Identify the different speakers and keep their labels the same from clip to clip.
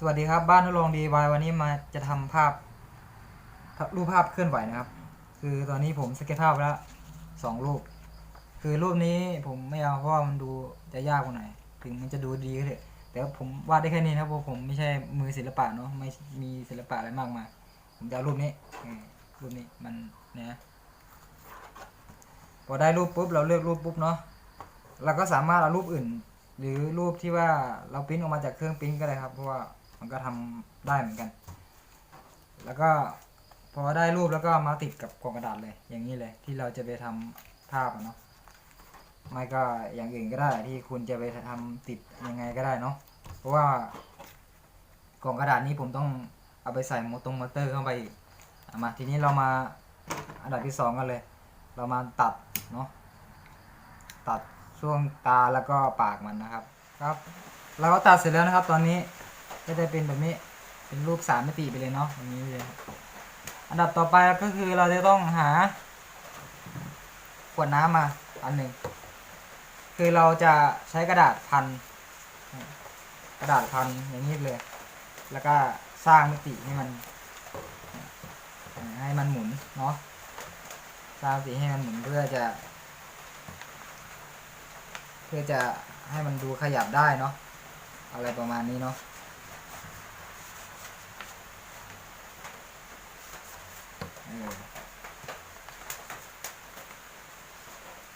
Speaker 1: สวัสดีครับบ้านทดลองดีวายวันนี้มาจะทำภาพรูปภาพเคลื่อนไหวนะครับ คือตอนนี้ผมสเก็ตภาพแล้วสองรูป คือรูปนี้ผมไม่เอาเพราะว่ามันดูจะยากกว่าหน่อยถึงมันจะดูดีก็เถอะแต่ผมวาดได้แค่นี้นะครับเพราะผมไม่ใช่มือศิลปะเนาะไม่มีศิลปะอะไรมากมายผมจะเอารูปนี้รูปนี้มันนะพอได้รูปปุ๊บเราเลือกรูปปุ๊บเนาะเราก็สามารถเอารูปอื่น หรือรูปที่ว่าเราปริ้นออกมาจากเครื่องปริ้นก็ได้ครับเพราะว่า มันก็ทำได้เหมือนกัน แล้วก็พอได้รูปแล้วก็มาติดกับกล่องกระดาษเลย อย่างนี้เลยที่เราจะไปทำภาพเนาะไม่ก็อย่างอื่นก็ได้ที่คุณจะไปทำติดยังไงก็ได้เนาะเพราะว่ากล่องกระดาษนี้ผมต้องเอาไปใส่โมตรงมอเตอร์เข้าไปอีกอะมาทีนี้เรามาอันดับที่สองกันเลย เรามาตัดเนาะตัดช่วงตาแล้วก็ปากมันนะครับครับ เราก็ตัดเสร็จแล้วนะครับตอนนี้ ก็จะเป็นแบบนี้ เป็นรูปสามมิติไปเลยเนาะอย่างนี้เลย อันดับต่อไปก็คือเราจะต้องหา ขวดน้ำมาอันหนึ่ง คือเราจะใช้กระดาษพัน กระดาษพันอย่างนี้เลย แล้วก็สร้างมิติให้มัน ให้มันหมุนเนาะ สร้างสีให้มันหมุนเพื่อจะ เพื่อจะให้มันดูขยับได้เนาะ อะไรประมาณนี้เนาะเออ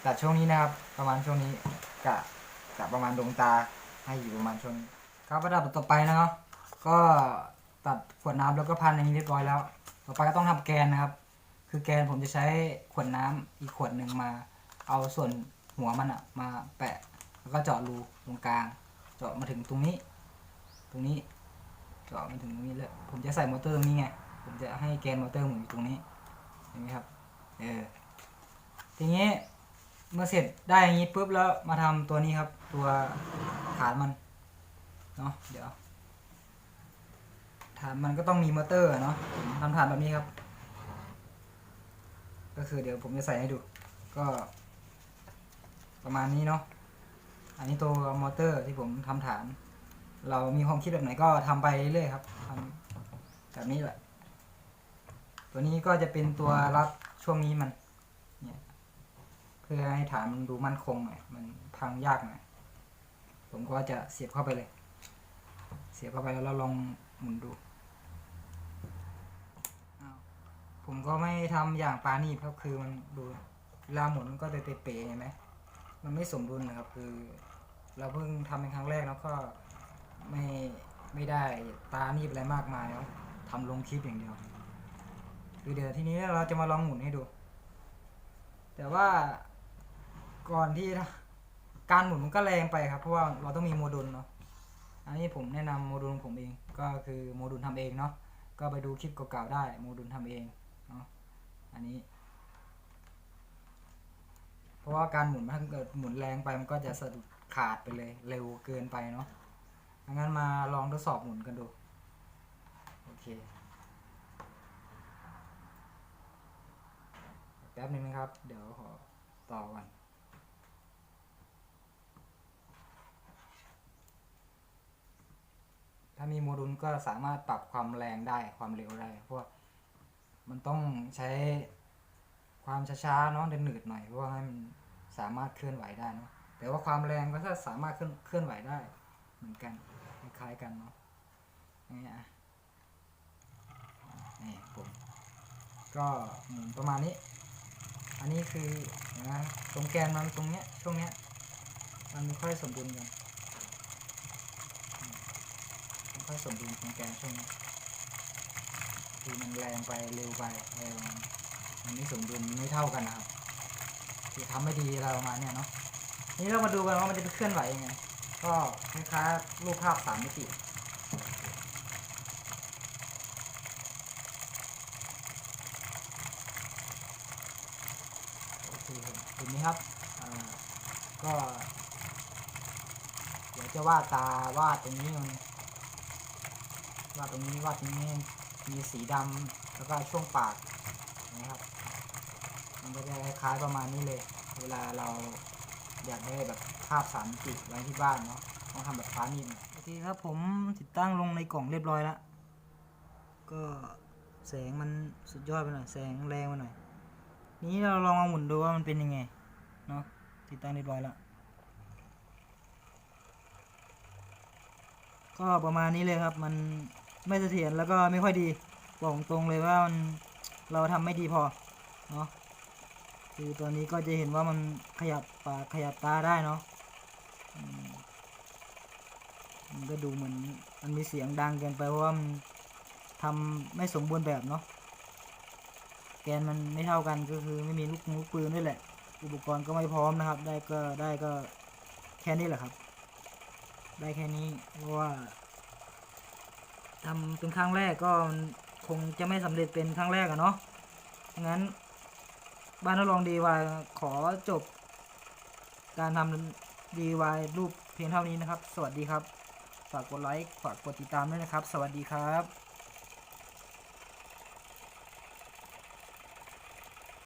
Speaker 1: ตัดช่วงนี้นะครับ ประมาณช่วงนี้กะกะประมาณดวงตาให้อยู่ประมาณช่วงนี้ครับระดับต่อไปนะครับก็ตัดขวดน้ำแล้วก็พันอย่างนี้เรียบร้อยแล้ว ต่อไปก็ต้องทำแกนนะครับ คือแกนผมจะใช้ขวดน้ำอีกขวดหนึ่งมา เอาส่วนหัวมันอะมาแปะ แล้วก็เจาะรูตรงกลาง เจาะมาถึงตรงนี้ ตรงนี้ เจาะมาถึงตรงนี้เลยผมจะใส่มอเตอร์ตรงนี้ไง ผมจะให้แกนมอเตอร์หมุนอยู่ตรงนี้เห็นไหมครับเออทีนี้เมื่อเสร็จได้อย่างนี้ปุ๊บแล้วมาทำตัวนี้ครับ ตัวฐานมันเนาะเดี๋ยวฐานมันก็ต้องมีมอเตอร์เนาะทำฐานแบบนี้ครับ ก็คือเดี๋ยวผมจะใส่ให้ดู ก็ ประมาณนี้เนาะอันนี้ตัวมอเตอร์ที่ผมทำฐาน เรามีความคิดแบบไหนก็ทำไปเรื่อยครับทำแบบนี้แหละ ตัวนี้ก็จะเป็นตัวรับช่วงนี้มันเนี่ยเพื่อให้ฐานมันดูมั่นคงหน่อยมันพังยากหน่อยผมก็จะเสียบเข้าไปเลย เสียบเข้าไปแล้วเราลองหมุนดู ผมก็ไม่ทำอย่างปานีครับคือมันดูเวลาหมุนมันก็จะเป๋ๆเห็นไหมมันไม่สมดุลนะครับ คือ เราเพิ่งทำเป็นครั้งแรกแล้วก็ไม่ไม่ได้ตานีอะไรมากมายแล้วทำลงคลิปอย่างเดียว เดี๋ยวทีนี้เราจะมาลองหมุนให้ดู แต่ว่าก่อนที่การหมุนมันก็แรงไปครับ เพราะว่าเราต้องมีโมดูลเนาะอันนี้ผมแนะนำโมดูลของผมเอง ก็คือโมดูลทำเองเนาะก็ไปดูคลิปเก่าๆได้โมดูลทำเองเนาะอันนี้ เพราะว่าการหมุนถ้าเกิดหมุนแรงไปมันก็จะสะดุดขาดไปเลย เร็วเกินไปเนาะงั้นมาลองทดสอบหมุนกันดู โอเค แป๊บนึงนะครับ เดี๋ยวขอต่อก่อนถ้ามีโมดูลก็สามารถปรับความแรงได้ความเร็วได้เพราะว่ามันต้องใช้ความช้าๆเนาะเดินหนืดหน่อยเพราะว่าให้มันสามารถเคลื่อนไหวได้เนาะแต่ว่าความแรงก็ถ้าสามารถเคลื่อนเคลื่อนไหวได้ เหมือนกันคล้ายๆกันเนาะนี่อะนี่ผมก็ประมาณนี้ อันนี้คือนไหมตรงแกนมันตรงเนี้ยช่วงเนี้ยมันไม่ค่อยสมดุลกันไม่ค่อยสมดุลตรงแกนช่วงนี้คือมันแรงไปเร็วไปอะไรประมาณนี้มันไม่สมดุลไม่เท่ากันนะครับคือทำไม่ดีอะไรประมาณเนี้ยเนาะนี่เรามาดูกันว่ามันจะเคลื่อนไหวยังไงก็คล้ายๆรูปภาพสามมิติโอ เคครับทีนี้ครับก็เดี๋ยวจะวาดตาวาดตรงนี้มันวาดตรงนี้วาดตรงนี้มีสีดำแล้วก็ช่วงปากนะครับ มันก็จะคล้ายประมาณนี้เลย เวลาเราอยากได้แบบภาพสามมิติไว้ที่บ้านเนาะต้องทำแบบฟ้านิ่มโอเคครับผมติดตั้งลงในกล่องเรียบร้อยแล้วก็แสงมันสุดยอดไปหน่อยแสงแรงไปหน่อย นี้เราลองมาหมุนดูว่ามันเป็นยังไงเนาะติดตั้งเรียบร้อยแล้วก็ประมาณนี้เลยครับ มันไม่เสถียรแล้วก็ไม่ค่อยดีบอกตรงเลยว่ามันเราทำไม่ดีพอเนาะคือตัวนี้ก็จะเห็นว่ามันขยับปากขยับตาได้เนาะมมันก็ดูเหมือนมันมีเสียงดังเกินไปเพราะว่ามันทำไม่สมบูรณ์แบบเนาะ แกนมันไม่เท่ากันก็คือไม่มีลูกลูกปืนด้วยแหละ อุปกรณ์ก็ไม่พร้อมนะครับ ได้ก็ได้ก็แค่นี้แหละครับ ได้แค่นี้เพราะว่าทำเป็นครั้งแรกก็คงจะไม่สำเร็จเป็นครั้งแรกอะเนาะงั้น บ้านทดลองดีวายขอจบ การทำดีวายรูปเพียงเท่านี้นะครับ สวัสดีครับ ฝากกดไลค์ ฝากกดติดตามด้วยนะครับ สวัสดีครับ